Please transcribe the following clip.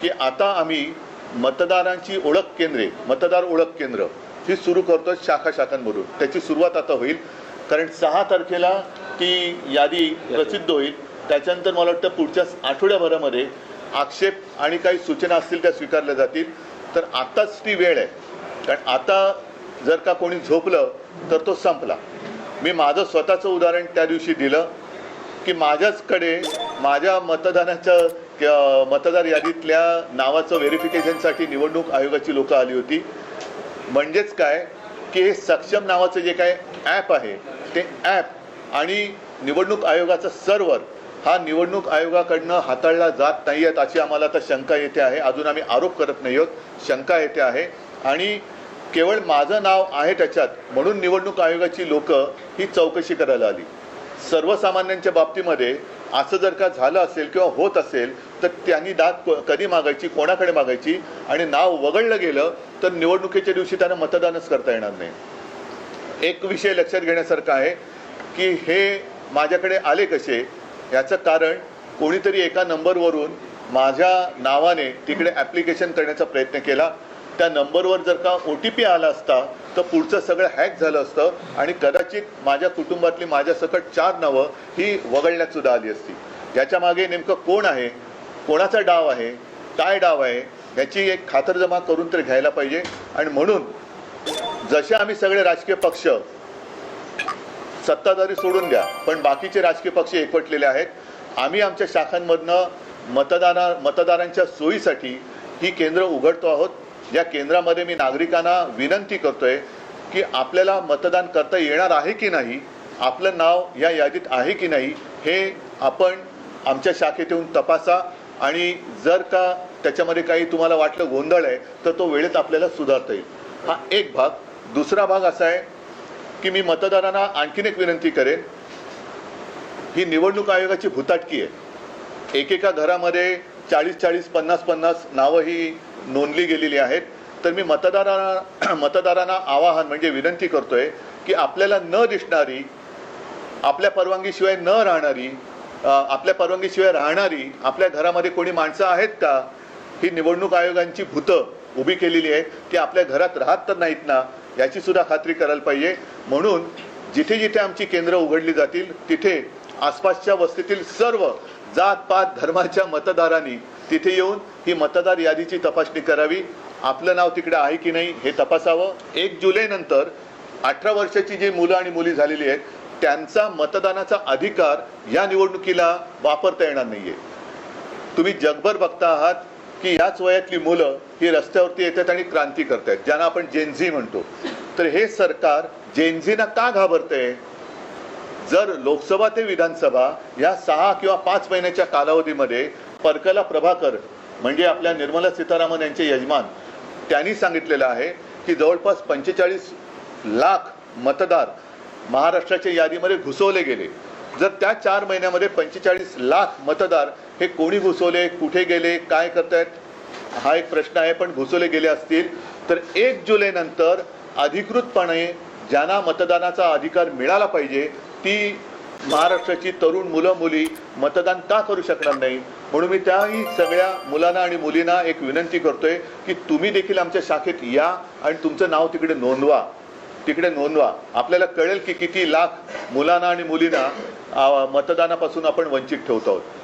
की आता आम्ही मतदारांची ओळख केंद्रे मतदार ओळख केंद्र ही सुरू करतो शाखा शाखांमधून. त्याची सुरुवात आता होईल. कारण सहा तारखेला ती यादी प्रसिद्ध होईल. त्याच्यानंतर मला वाटतं पुढच्या आठवड्याभरामध्ये आक्षेप आणि काही सूचना असतील त्या स्वीकारल्या जातील. तर आत्ताच ती वेळ आहे. कारण आता जर का कोणी झोपलं तर तो संपला. मी माझं स्वतःचं उदाहरण त्या दिवशी दिलं की माझ्याचकडे माझ्या मतदानाच्या मतदार यादीतल्या नावाचं व्हेरिफिकेशनसाठी निवडणूक आयोगाची लोकं आली होती. म्हणजेच काय? की हे सक्षम नावाचं जे काय ॲप आहे ते ॲप आणि निवडणूक आयोगाचं सर्व्हर हा निवडणूक आयोगाकडनं हाताळला जात नाही आहेत अशी आम्हाला आता शंका येते आहे. अजून आम्ही आरोप करत नाही आहोत. शंका येते आहे. आणि केवळ माझं नाव आहे त्याच्यात म्हणून निवडणूक आयोगाची लोकं ही चौकशी करायला आली. सर्वसामान्यांच्या बाबतीमध्ये असं जर का झालं असेल किंवा होत असेल तर त्यांनी दाद कधी मागायची कोणाकडे मागायची आणि नाव वगळलं गेलं तर निवडणुकीच्या दिवशी त्यांना मतदानच करता येणार नाही. एक विषय लक्षात घेण्यासारखा आहे की हे माझ्याकडे आले कसे याचं कारण कोणीतरी एका नंबरवरून माझ्या नावाने तिकडे ॲप्लिकेशन करण्याचा प्रयत्न केला. त्या नंबरवर जर का ओ टी पी आला असता तर पुढचं सगळं हॅक झालं असतं आणि कदाचित माझ्या कुटुंबातली माझ्या सकट चार नावं ही वगळण्यात सुद्धा आली असती. याच्या मागे नेमकं कोण आहे कोणाचा डाव आहे काय डाव आहे याची एक खातरजमा करून तर घ्यायला पाहिजे. आणि म्हणून जसे आम्ही सगळे राजकीय पक्ष सत्ताधारी सोडून द्या पण बाकीचे राजकीय पक्ष एकवटलेले आहेत आम्ही आमच्या शाखांमधनं मतदाना मतदारांच्या सोयीसाठी ही केंद्र उघडतो आहोत. या केंद्रामध्ये मी नागरिकांना विनंती करतोय की आपल्याला मतदान करता येणार आहे की नाही आपलं नाव या यादीत आहे की नाही हे आपण आमच्या शाखेत येऊन तपासा. आणि जर का त्याच्यामध्ये काही तुम्हाला वाटलं गोंधळ आहे तर तो वेळेत आपल्याला सुधारता येईल. हा एक भाग. दुसरा भाग असा आहे की मी मतदारांना आणखीन एक विनंती करेन. ही निवडणूक आयोगाची भूताटकी आहे. एकेका घरामध्ये चाळीस चाळीस पन्नास पन्नास नावं ही नोंदली गेलेली आहेत. तर मी मतदारांना मतदारांना आवाहन म्हणजे विनंती करतोय की आपल्याला न दिसणारी आपल्या परवानगीशिवाय न राहणारी आपल्या परवानगीशिवाय राहणारी आपल्या घरामध्ये कोणी माणसं आहेत का? ही निवडणूक आयोगांची भूतं उभी केलेली आहेत की आपल्या घरात राहत तर नाहीत ना याची सुद्धा खात्री करायला पाहिजे. म्हणून जिथे जिथे आमची केंद्र उघडली जातील तिथे आसपासच्या वस्तीतील सर्व जात पात धर्माच्या मतदारांनी तिथे येऊन ही मतदार यादीची तपासणी करावी. आपलं नाव तिकडे आहे की नाही हे तपासावं. एक जुलैनंतर अठरा वर्षाची जी मुलं आणि मुली झालेली आहेत त्यांचा मतदानाचा अधिकार या निवडणुकीला वापरता येणार नाहीये. तुम्ही जगभर बघता आहात की याच वयातली मुलं ही रस्त्यावरती येतात आणि क्रांती करतायत ज्यांना आपण जेनझी म्हणतो. तर हे सरकार जेनझीना का घाबरतंय? जर लोकसभा ते विधानसभा या सहा किंवा पाच महिन्याच्या कालावधीमध्ये परकला प्रभाकर म्हणजे आपल्या निर्मला सीतारामन यांचे यजमान त्यांनी सांगितलेलं आहे की जवळपास पंचेचाळीस लाख मतदार महाराष्ट्राच्या यादीमध्ये घुसवले गेले. जर त्या चार महिन्यामध्ये पंचेचाळीस लाख मतदार हे कोणी घुसवले कुठे गेले काय करतायत? हा एक प्रश्न आहे पण घुसवले गेले असतील तर एक जुलैनंतर अधिकृतपणे ज्यांना मतदानाचा अधिकार मिळाला पाहिजे ती महाराष्ट्राची तरुण मुलं मुली मतदान का करू शकणार नाही? म्हणून मी त्याही सगळ्या मुलांना आणि मुलींना एक विनंती करतोय की तुम्ही देखील आमच्या शाखेत या आणि तुमचं नाव तिकडे नोंदवा. तिकडे नोंदवा. आपल्याला कळेल की किती लाख मुलांना आणि मुलींना मतदानापासून आपण वंचित ठेवतो आहोत.